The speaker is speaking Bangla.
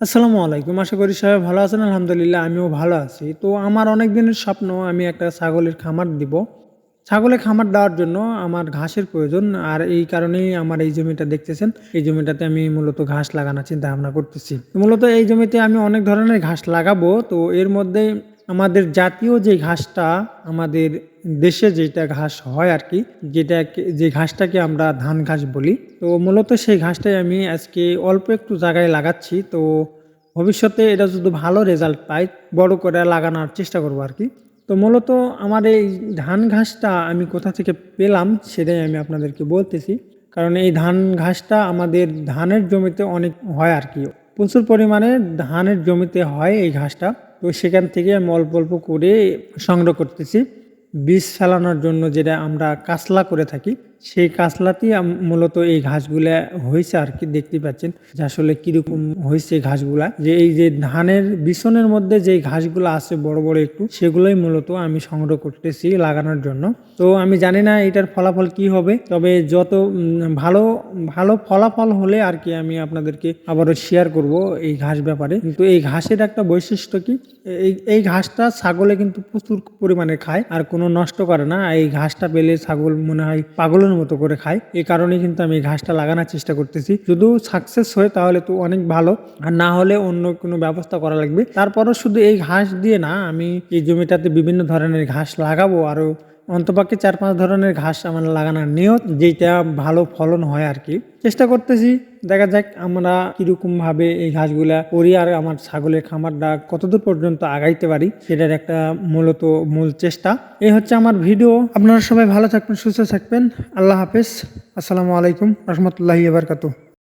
আসসালামু আলাইকুম। আশা করি সবাই ভালো আছেন, আলহামদুলিল্লাহ আমিও ভালো আছি। তো আমার অনেক দিনের স্বপ্ন, আমি একটা ছাগলের খামার দিব। ছাগলের খামার দেওয়ার জন্য আমার ঘাসের প্রয়োজন, আর এই কারণেই আমার এই জমিটা দেখতেছেন। এই জমিটাতে আমি মূলত ঘাস লাগানোর চিন্তা ভাবনা করতেছি। মূলত এই জমিতে আমি অনেক ধরনের ঘাস লাগাবো, তো এর মধ্যে আমাদের জাতীয় যে ঘাসটা আমাদের দেশে যেটা ঘাস হয় আর কি যেটা যে ঘাসটাকে আমরা ধান ঘাস বলি, তো মূলত সেই ঘাসটাই আমি আজকে অল্প একটু জায়গায় লাগাচ্ছি। তো ভবিষ্যতে এটা যদি ভালো রেজাল্ট পাই, বড় করে লাগানোর চেষ্টা করব আর কি। তো মূলত আমার এই ধান ঘাসটা আমি কোথা থেকে পেলাম সেটাই আমি আপনাদেরকে বলতেছি। কারণ এই ধান ঘাসটা আমাদের ধানের জমিতে অনেক হয় আর কি। প্রচুর পরিমাণে ধানের জমিতে হয় এই ঘাসটা। তো সেখান থেকে আমি অল্প অল্প করে সংগ্রহ করতেছি। বীজ ফেলানোর জন্য যেটা আমরা কাসলা করে থাকি সেই কাসলাতেই আম- মূলত এই ঘাসগুলা হয়েছে আর কি দেখতে পাচ্ছেন। যে আসলে কীরকম হয়েছে ঘাসগুলা। যে এই যে ধানের বিছনের মধ্যে যে ঘাসগুলো আছে বড় বড় একটু, সেগুলোই মূলত আমি সংগ্রহ করতেছি লাগানোর জন্য। তো আমি জানি না এটার ফলাফল কি হবে, তবে যত ভালো ভালো ফলাফল হলে আর কি আমি আপনাদেরকে আবারও শেয়ার করব এই ঘাস ব্যাপারে। কিন্তু এই ঘাসের একটা বৈশিষ্ট্য কি? এই এই ঘাসটা ছাগলে কিন্তু প্রচুর পরিমাণে খায় আর কোনো নষ্ট করে না। এই ঘাসটা পেলে ছাগল মনে হয় পাগলের মতো করে খায়। এই কারণে কিন্তু আমি এই ঘাসটা লাগানোর চেষ্টা করতেছি। যদি সাকসেস হয় তাহলে তো অনেক ভালো। আর না হলে অন্য কোনো ব্যবস্থা করা লাগবে। তারপরও শুধু এই ঘাস দিয়ে না, আমি এই জমিটাতে বিভিন্ন ধরনের ঘাস লাগাবো, আরও অন্তপক্ষে চার পাঁচ ধরনের ঘাস আমার লাগানোর নিয়ত যেটা ভালো ফলন হয় আর কি। চেষ্টা করতেছি, দেখা যাক আমরা কীরকম ভাবে এই ঘাসগুলা করি আর আমার ছাগলের খামারটা কতদূর পর্যন্ত আগাইতে পারি, সেটার একটা মূলত মূল চেষ্টা। এই হচ্ছে আমার ভিডিও। আপনারা সবাই ভালো থাকবেন, সুস্থ থাকবেন। আল্লাহ হাফেজ। আসসালামু আলাইকুম, রহমতুল্লাহি বারকাতু